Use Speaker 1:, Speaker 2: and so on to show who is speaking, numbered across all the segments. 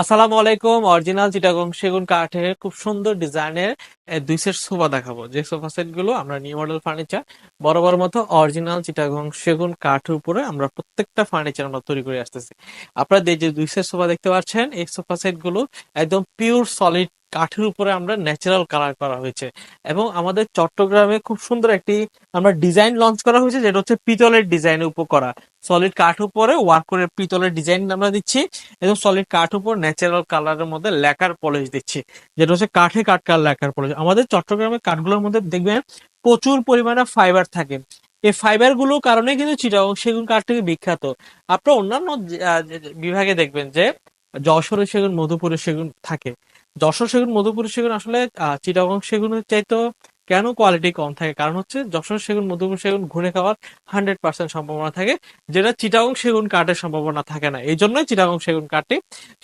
Speaker 1: আসসালামু আলাইকুম অরিজিনাল চিটাগং সেগুন কাঠের খুব সুন্দর ডিজাইনের দুই সেট সোফা দেখাবো। যে সোফা সেটগুলো আমরা নিউ মডেল ফার্নিচার বরাবর মতো অরিজিনাল চিটাগং সেগুন কাঠের উপরে আমরা প্রত্যেকটা ফার্নিচার আমরা তৈরি করে আসতেছি। আপনারা যে দুই সেট সোফা দেখতে পাচ্ছেন, এই সোফা সেটগুলো একদম পিওর সলিড কাঠের উপরে আমরা ন্যাচারাল কালার করা হয়েছে। এবং আমাদের চট্টগ্রামে খুব সুন্দর একটি আমরা ডিজাইন লঞ্চ করা হয়েছে, যেটা হচ্ছে পিতলের ডিজাইনের উপর করা। সলিড কাঠ উপরে ওয়ার্ক করে পিতলের ডিজাইন আমরা দিচ্ছি এবং সলিড কাঠ উপর ন্যাচারাল কালারের মধ্যে লেকার পলিশ দিচ্ছি, যেটা হচ্ছে কাঠে কাঠ কাল লেকার পলিশ আমাদের চট্টগ্রামের কাঠগুলোর মধ্যে দেখবেন প্রচুর পরিমাণে ফাইবার থাকে। এই ফাইবারগুলোর কারণে কিন্তু চিটাগং সেগুন কাঠ থেকে বিখ্যাত। আপনার অন্যান্য বিভাগে দেখবেন যে যশোরের সেগুন, মধুপুরের সেগুন থাকে। যশোর সেগুন, মধুপুর সেগুন আসলে চিটাগং সেগুনের চাইতো কেন কোয়ালিটি কম থাকে? কারণ হচ্ছে যশোর সেগুন, মধুপুর সেগুন ঘুরে খাওয়ার হান্ড্রেড পার্সেন্ট সম্ভাবনা থাকে, যেটা চিটাগং সেগুন কাঠের সম্ভাবনা থাকে না। এই জন্যই চিটাগং সেগুন কাঠটি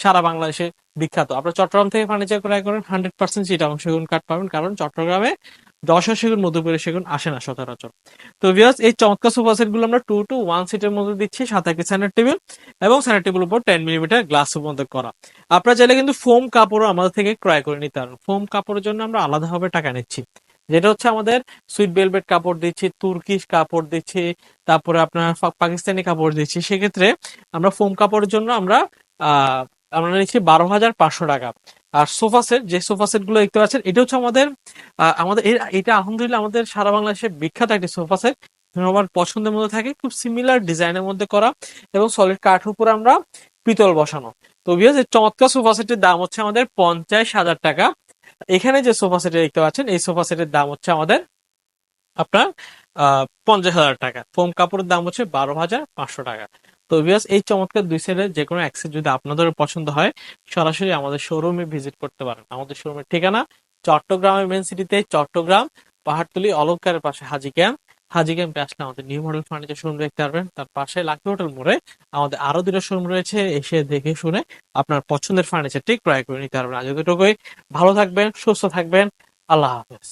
Speaker 1: সারা বাংলাদেশে বিখ্যাত। আপনার চট্টগ্রাম থেকে ফার্নিচার ক্রয় করেন হান্ড্রেড পার্সেন্ট চিটাগং সেগুন কাঠ পাবেন। কারণ চট্টগ্রামে যশোর সেগুন মধুপুরের সেগুন আসে না সচরাচর। তো ভিউয়ার্স এই চমৎকার সোফা সেটগুলো আমরা টু টু ওয়ান সিটের মধ্যে দিচ্ছি, সাথে একটি সেন্টার টেবিল এবং সেন্টার টেবিল উপর টেন মিলিমিটার গ্লাসের মধ্যে করা। আপনারা চাইলে কিন্তু ফোম কাপড়ও আমাদের থেকে ক্রয় করে নিতে পারেন। ফোম কাপড়ের জন্য আমরা আলাদাভাবে টাকা নিচ্ছি। যেটা হচ্ছে আমাদের সুইট ভেলভেট কাপড় দিচ্ছি, তুর্কিশ কাপড় দিচ্ছি, তারপরে আপনার পাকিস্তানি কাপড় দিচ্ছি। সেক্ষেত্রে আমরা ফোম কাপড়ের জন্য আমরা আমরা নিচ্ছি বারো হাজার পাঁচশো টাকা। আর সোফা সেট, যে সোফা সেটগুলো দেখতে পাচ্ছেন, এটা হচ্ছে আমাদের আমাদের এটা আলহামদুলিল্লাহ আমাদের সারা বাংলাদেশে বিখ্যাত একটি সোফা সেট। আমার পছন্দের মধ্যে থাকে, খুব সিমিলার ডিজাইনের মধ্যে করা এবং সলিড কাঠ উপর আমরা পিতল বসানো। তো বিয়াজ এই চমৎকার সোফা সেটের দাম হচ্ছে আমাদের পঞ্চাশ হাজার টাকা। এখানে যে সোফা সেট দেখতে পাচ্ছেন, এই সোফা সেটের দাম হচ্ছে আমাদের আপনার আহ পঞ্চাশ হাজার টাকা। ফোম কাপড়ের দাম হচ্ছে বারো হাজার পাঁচশো টাকা। তো বিয়াস এই চমৎকার দুই সেটের যে কোনো অ্যাক্সেস যদি আপনাদের পছন্দ হয়, সরাসরি আমাদের শোরুমে ভিজিট করতে পারেন। আমাদের শোরুমের ঠিকানা চট্টগ্রামের মেন সিটিতে চট্টগ্রাম, পাহাড়তলি, অলঙ্কারের পাশে হাজি ক্যাম্প হাজি ক্যাম্পে আসলে আমাদের নিউ মডেল ফার্নিচার শোরুম দেখতে পারবেন। তার পাশে লাকি হোটেল মোড়ে আমাদের আরও দুটো শোরুম রয়েছে, এসে দেখে শুনে আপনার পছন্দের ফার্নিচারটি ক্রয় করে নিতে পারবেন। আজ এতটুকুই ভালো থাকবেন, সুস্থ থাকবেন। আল্লাহ হাফেজ।